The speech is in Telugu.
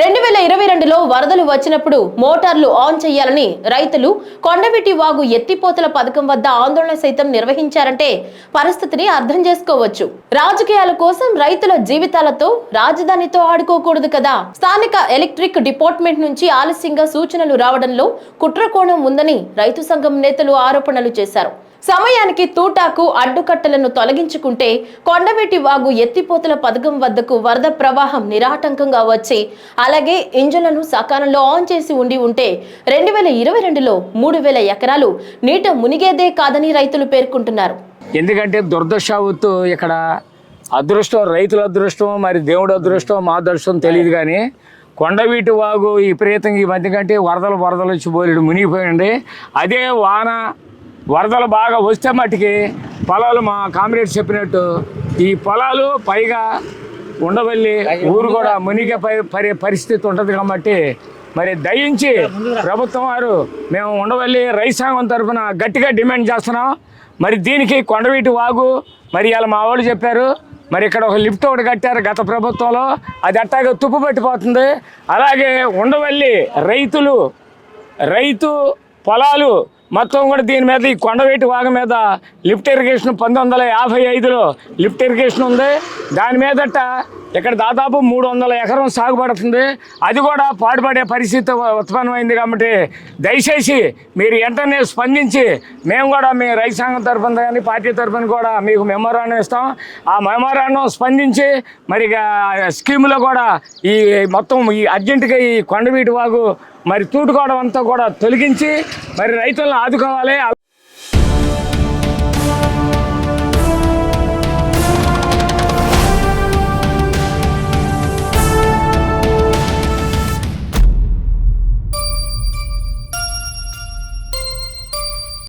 రెండు వేల ఇరవై రెండులో వరదలు వచ్చినప్పుడు మోటార్లు ఆన్ చేయాలని రైతులు కొండవీటి వాగు ఎత్తిపోతల పథకం వద్ద ఆందోళన సైతం నిర్వహించారంటే పరిస్థితిని అర్థం చేసుకోవచ్చు. రాజకీయాల కోసం రైతుల జీవితాలతో రాజధానితో ఆడుకోకూడదు కదా. స్థానిక ఎలక్ట్రిక్ డిపార్ట్మెంట్ నుంచి ఆలస్యంగా సూచనలు రావడంలో కుట్రకోణం ఉందని రైతు సంఘం నేతలు ఆరోపణలు చేశారు. సమయానికి తూటాకు అడ్డుకట్టలను తొలగించుకుంటే కొండవీటి వాగు ఎత్తిపోతల పథకం వద్దకు వరద ప్రవాహం నిరాటంకంగా వచ్చి అలాగే ఇంజన్లను సకాలంలో ఆన్ చేసి ఉండి ఉంటే రెండు వేల ఇరవై రెండులో మూడు వేల ఎకరాలు నీట మునిగేదే కాదని రైతులు పేర్కొంటున్నారు. ఎందుకంటే దురదృష్టవత్తు ఇక్కడ అదృష్టం రైతుల అదృష్టం మరి దేవుడు అదృష్టం మా అదృష్టం తెలియదు కానీ కొండవీటి వాగు విపరీతంగా ఈ మధ్య కంటే వరదలు వరదలు వచ్చి పోలేడు మునిగిపోయింది. అదే వాన వరదలు బాగా వస్తే మట్టుకి పొలాలు మా కామ్రేడ్ చెప్పినట్టు ఈ పొలాలు పైగా ఉండవల్లి ఊరు కూడా మునిగే పరి పరి పరిస్థితి ఉంటుంది కాబట్టి మరి దయించి ప్రభుత్వం వారు మేము ఉండవల్లి రైతాంగం తరఫున గట్టిగా డిమాండ్ చేస్తున్నాం. మరి దీనికి కొండవీటి వాగు మరి ఇలా మా వాళ్ళు చెప్పారు. మరి ఇక్కడ ఒక లిఫ్ట్ ఒకటి కట్టారు గత ప్రభుత్వంలో. అది అట్టాగా తుప్పు పట్టిపోతుంది. అలాగే ఉండవల్లి రైతులు రైతు పొలాలు మొత్తం కూడా దీని మీద ఈ కొండవేటి వాగ మీద లిఫ్ట్ ఇరిగేషన్ పంతొమ్మిది వందల యాభై ఐదులో లిఫ్ట్ ఇరిగేషన్ ఉంది. దాని మీదట ఇక్కడ దాదాపు మూడు వందల ఎకరం సాగుపడుతుంది అది కూడా పాటుపడే పరిస్థితి ఉత్పన్నమైంది కాబట్టి దయచేసి మీరు వెంటనే స్పందించి మేము కూడా మీ రైతు సంఘం తరఫున కానీ పార్టీ తరఫున కూడా మీకు మెమోరాండం ఇస్తాం. ఆ మెమోరాండం స్పందించి మరి స్కీమ్లో స్కీములో కూడా ఈ మొత్తం ఈ అర్జెంటుగా ఈ కొండవీటి వాగు మరి తూటుకోవడం అంతా కూడా తొలగించి మరి రైతులను ఆదుకోవాలి.